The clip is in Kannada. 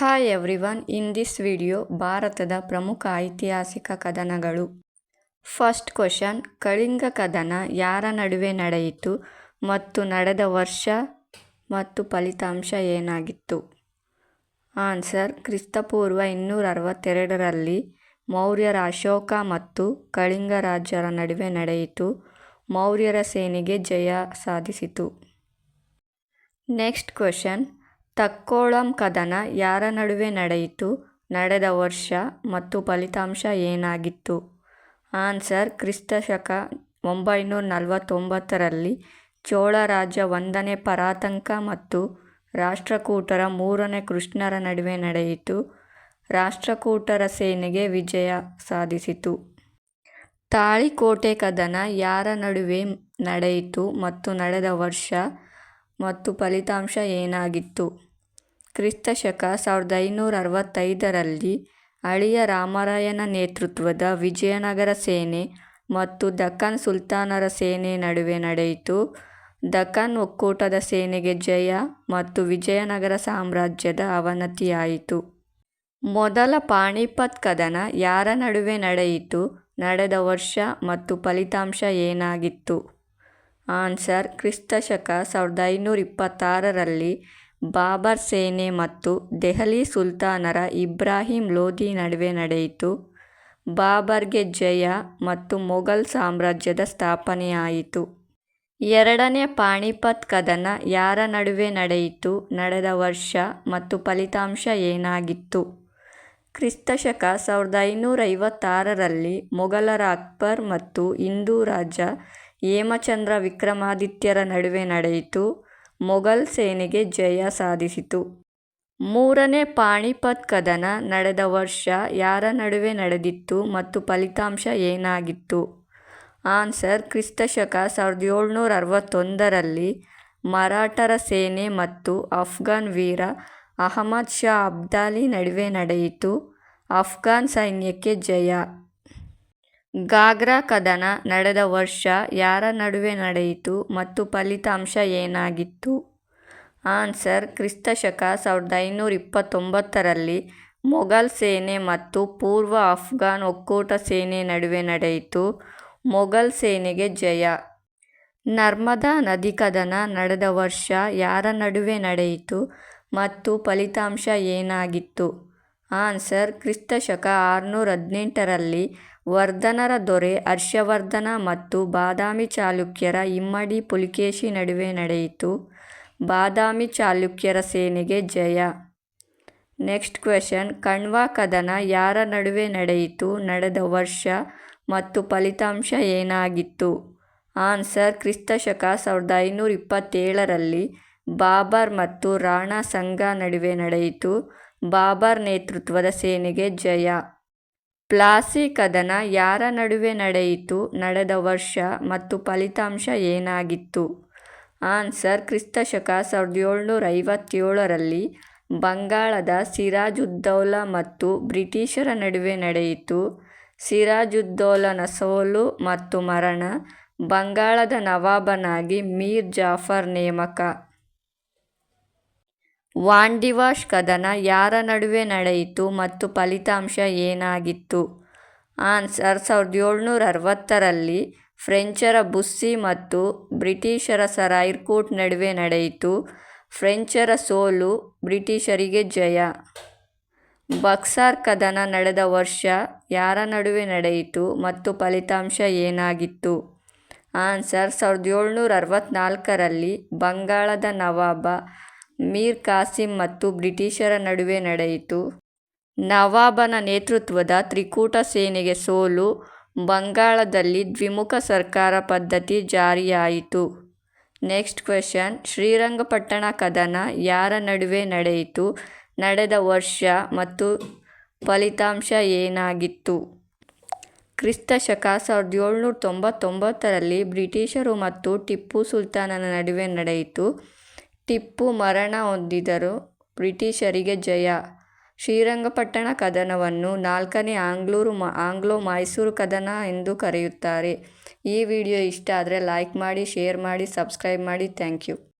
Hi everyone in this video ಭಾರತದ ಪ್ರಮುಖ ಐತಿಹಾಸಿಕ ಕದನಗಳು. ಫಸ್ಟ್ ಕ್ವಶನ್ ಕಳಿಂಗ ಕದನ ಯಾರ ನಡುವೆ ನಡೆಯಿತು ಮತ್ತು ನಡೆದ ವರ್ಷ ಮತ್ತು ಫಲಿತಾಂಶ ಏನಾಗಿತ್ತು? ಆನ್ಸರ್ ಕ್ರಿಸ್ತಪೂರ್ವ ಇನ್ನೂರ ಅರವತ್ತೆರಡರಲ್ಲಿ ಮೌರ್ಯರ ಅಶೋಕ ಮತ್ತು ಕಳಿಂಗ ರಾಜರ ನಡುವೆ ನಡೆಯಿತು. ಮೌರ್ಯರ ಸೇನೆಗೆ ಜಯ ಸಾಧಿಸಿತು. ನೆಕ್ಸ್ಟ್ ಕ್ವಶನ್ ತಕ್ಕೋಳಂ ಕದನ ಯಾರ ನಡುವೆ ನಡೆಯಿತು, ನಡೆದ ವರ್ಷ ಮತ್ತು ಫಲಿತಾಂಶ ಏನಾಗಿತ್ತು? ಆನ್ಸರ್, ಕ್ರಿಸ್ತ ಶಕ ಒಂಬೈನೂರ ನಲವತ್ತೊಂಬತ್ತರಲ್ಲಿ ಚೋಳ ರಾಜ್ಯ ಒಂದನೇ ಪರಾತಂಕ ಮತ್ತು ರಾಷ್ಟ್ರಕೂಟರ ಮೂರನೇ ಕೃಷ್ಣರ ನಡುವೆ ನಡೆಯಿತು. ರಾಷ್ಟ್ರಕೂಟರ ಸೇನೆಗೆ ವಿಜಯ ಸಾಧಿಸಿತು. ತಾಳಿಕೋಟೆ ಕದನ ಯಾರ ನಡುವೆ ನಡೆಯಿತು ಮತ್ತು ನಡೆದ ವರ್ಷ ಮತ್ತು ಫಲಿತಾಂಶ ಏನಾಗಿತ್ತು? ಕ್ರಿಸ್ತಶಕ ಸಾವಿರದ ಐನೂರ ಅರವತ್ತೈದರಲ್ಲಿ ಅಳಿಯ ರಾಮರಾಯನ ನೇತೃತ್ವದ ವಿಜಯನಗರ ಸೇನೆ ಮತ್ತು ದಕ್ಕನ್ ಸುಲ್ತಾನರ ಸೇನೆ ನಡುವೆ ನಡೆಯಿತು. ದಕ್ಕನ್ ಒಕ್ಕೂಟದ ಸೇನೆಗೆ ಜಯ ಮತ್ತು ವಿಜಯನಗರ ಸಾಮ್ರಾಜ್ಯದ ಅವನತಿಯಾಯಿತು. ಮೊದಲ ಪಾಣಿಪತ್ ಕದನ ಯಾರ ನಡುವೆ ನಡೆಯಿತು, ನಡೆದ ವರ್ಷ ಮತ್ತು ಫಲಿತಾಂಶ ಏನಾಗಿತ್ತು? ಆನ್ಸರ್ ಕ್ರಿಸ್ತ ಶಕ ಸಾವಿರದ ಐನೂರ ಇಪ್ಪತ್ತಾರರಲ್ಲಿ ಬಾಬರ್ ಸೇನೆ ಮತ್ತು ದೆಹಲಿ ಸುಲ್ತಾನರ ಇಬ್ರಾಹಿಂ ಲೋಧಿ ನಡುವೆ ನಡೆಯಿತು. ಬಾಬರ್ಗೆ ಜಯ ಮತ್ತು ಮೊಘಲ್ ಸಾಮ್ರಾಜ್ಯದ ಸ್ಥಾಪನೆಯಾಯಿತು. ಎರಡನೇ ಪಾಣಿಪತ್ ಕದನ ಯಾರ ನಡುವೆ ನಡೆಯಿತು, ನಡೆದ ವರ್ಷ ಮತ್ತು ಫಲಿತಾಂಶ ಏನಾಗಿತ್ತು? ಕ್ರಿಸ್ತಶಕ ಸಾವಿರದ ಐನೂರ ಐವತ್ತಾರರಲ್ಲಿ ಮೊಘಲರ ಅಕ್ಬರ್ ಮತ್ತು ಹಿಂದೂ ರಾಜ ಹೇಮಚಂದ್ರ ವಿಕ್ರಮಾದಿತ್ಯರ ನಡುವೆ ನಡೆಯಿತು. ಮೊಘಲ್ ಸೇನೆಗೆ ಜಯ ಸಾಧಿಸಿತು. ಮೂರನೇ ಪಾಣಿಪತ್ ಕದನ ನಡೆದ ವರ್ಷ ಯಾರ ನಡುವೆ ನಡೆದಿತ್ತು ಮತ್ತು ಫಲಿತಾಂಶ ಏನಾಗಿತ್ತು? ಆನ್ಸರ್, ಕ್ರಿಸ್ತಶಕ ಸಾವಿರದ ಏಳ್ನೂರ ಅರವತ್ತೊಂದರಲ್ಲಿ ಮರಾಠರ ಸೇನೆ ಮತ್ತು ಅಫ್ಘಾನ್ ವೀರ ಅಹಮದ್ ಶಾ ಅಬ್ದಾಲಿ ನಡುವೆ ನಡೆಯಿತು. ಅಫ್ಘಾನ್ ಸೈನ್ಯಕ್ಕೆ ಜಯ. ಗಾಗ್ರಾ ಕದನ ನಡೆದ ವರ್ಷ ಯಾರ ನಡುವೆ ನಡೆಯಿತು ಮತ್ತು ಫಲಿತಾಂಶ ಏನಾಗಿತ್ತು? ಆನ್ಸರ್, ಕ್ರಿಸ್ತಶಕ ಸಾವಿರದ ಐನೂರ ಇಪ್ಪತ್ತೊಂಬತ್ತರಲ್ಲಿ ಮೊಘಲ್ ಸೇನೆ ಮತ್ತು ಪೂರ್ವ ಅಫ್ಘಾನ್ ಒಕ್ಕೂಟ ಸೇನೆ ನಡುವೆ ನಡೆಯಿತು. ಮೊಘಲ್ ಸೇನೆಗೆ ಜಯ. ನರ್ಮದಾ ನದಿ ಕದನ ನಡೆದ ವರ್ಷ ಯಾರ ನಡುವೆ ನಡೆಯಿತು ಮತ್ತು ಫಲಿತಾಂಶ ಏನಾಗಿತ್ತು? ಆನ್ಸರ್, ಕ್ರಿಸ್ತಶಕ ಆರುನೂರ ಹದಿನೆಂಟರಲ್ಲಿ ವರ್ಧನರ ದೊರೆ ಹರ್ಷವರ್ಧನ ಮತ್ತು ಬಾದಾಮಿ ಚಾಲುಕ್ಯರ ಇಮ್ಮಡಿ ಪುಲಿಕೇಶಿ ನಡುವೆ ನಡೆಯಿತು. ಬಾದಾಮಿ ಚಾಲುಕ್ಯರ ಸೇನೆಗೆ ಜಯ. ನೆಕ್ಸ್ಟ್ ಕ್ವೆಶನ್, ಕಣ್ವಾ ಕದನ ಯಾರ ನಡುವೆ ನಡೆಯಿತು, ನಡೆದ ವರ್ಷ ಮತ್ತು ಫಲಿತಾಂಶ ಏನಾಗಿತ್ತು? ಆನ್ಸರ್, ಕ್ರಿಸ್ತಶಕ ಸಾವಿರದ ಐನೂರ ಇಪ್ಪತ್ತೇಳರಲ್ಲಿ ಬಾಬರ್ ಮತ್ತು ರಾಣಾ ಸಂಘ ನಡುವೆ ನಡೆಯಿತು. ಬಾಬರ್ ನೇತೃತ್ವದ ಸೇನೆಗೆ ಜಯ. ಪ್ಲಾಸಿ ಕದನ ಯಾರ ನಡುವೆ ನಡೆಯಿತು, ನಡೆದ ವರ್ಷ ಮತ್ತು ಫಲಿತಾಂಶ ಏನಾಗಿತ್ತು? ಆನ್ಸರ್, ಕ್ರಿಸ್ತಶಕ ಸಾವಿರದ ಏಳ್ನೂರ ಐವತ್ತೇಳರಲ್ಲಿ ಬಂಗಾಳದ ಸಿರಾಜುದ್ದೌಲ ಮತ್ತು ಬ್ರಿಟಿಷರ ನಡುವೆ ನಡೆಯಿತು. ಸಿರಾಜುದ್ದೌಲನ ಸೋಲು ಮತ್ತು ಮರಣ ಬಂಗಾಳದ ನವಾಬನಾಗಿ ಮೀರ್ ಜಾಫರ್ ನೇಮಕ. ವಾಂಡಿವಾಶ್ ಕದನ ಯಾರ ನಡುವೆ ನಡೆಯಿತು ಮತ್ತು ಫಲಿತಾಂಶ ಏನಾಗಿತ್ತು? ಆನ್ಸರ್ ಸಾವಿರದ ಏಳ್ನೂರ ಅರವತ್ತರಲ್ಲಿ ಫ್ರೆಂಚರ ಬುಸ್ಸಿ ಮತ್ತು ಬ್ರಿಟಿಷರ ಸರೈರ್ಕೋಟ್ ನಡುವೆ ನಡೆಯಿತು. ಫ್ರೆಂಚರ ಸೋಲು ಬ್ರಿಟಿಷರಿಗೆ ಜಯ. ಬಕ್ಸಾರ್ ಕದನ ನಡೆದ ವರ್ಷ ಯಾರ ನಡುವೆ ನಡೆಯಿತು ಮತ್ತು ಫಲಿತಾಂಶ ಏನಾಗಿತ್ತು? ಆನ್ಸರ್ ಸಾವಿರದ ಏಳ್ನೂರ ಅರವತ್ತ್ನಾಲ್ಕರಲ್ಲಿ ಬಂಗಾಳದ ನವಾಬ ಮೀರ್ ಕಾಸಿಂ ಮತ್ತು ಬ್ರಿಟಿಷರ ನಡುವೆ ನಡೆಯಿತು. ನವಾಬನ ನೇತೃತ್ವದ ತ್ರಿಕೂಟ ಸೇನೆಗೆ ಸೋಲು, ಬಂಗಾಳದಲ್ಲಿ ದ್ವಿಮುಖ ಸರ್ಕಾರ ಪದ್ಧತಿ ಜಾರಿಯಾಯಿತು. ನೆಕ್ಸ್ಟ್ ಕ್ವೆಶನ್ ಶ್ರೀರಂಗಪಟ್ಟಣ ಕದನ ಯಾರ ನಡುವೆ ನಡೆಯಿತು, ನಡೆದ ವರ್ಷ ಮತ್ತು ಫಲಿತಾಂಶ ಏನಾಗಿತ್ತು? ಕ್ರಿಸ್ತ ಶಕ ಸಾವಿರದ ಏಳ್ನೂರ ತೊಂಬತ್ತೊಂಬತ್ತರಲ್ಲಿ ಬ್ರಿಟಿಷರು ಮತ್ತು ಟಿಪ್ಪು ಸುಲ್ತಾನನ ನಡುವೆ ನಡೆಯಿತು. ಟಿಪ್ಪು ಮರಣ ಹೊಂದಿದರು. ಬ್ರಿಟಿಷರಿಗೆ ಜಯ. ಶ್ರೀರಂಗಪಟ್ಟಣ ಕದನವನ್ನು ನಾಲ್ಕನೇ ಆಂಗ್ಲೂರು ಮ, ಆಂಗ್ಲೋ ಮೈಸೂರು ಕದನ ಎಂದು ಕರೆಯುತ್ತಾರೆ. ಈ ವಿಡಿಯೋ ಇಷ್ಟ ಆದರೆ ಲೈಕ್ ಮಾಡಿ, ಶೇರ್ ಮಾಡಿ, ಸಬ್ಸ್ಕ್ರೈಬ್ ಮಾಡಿ. Thank you.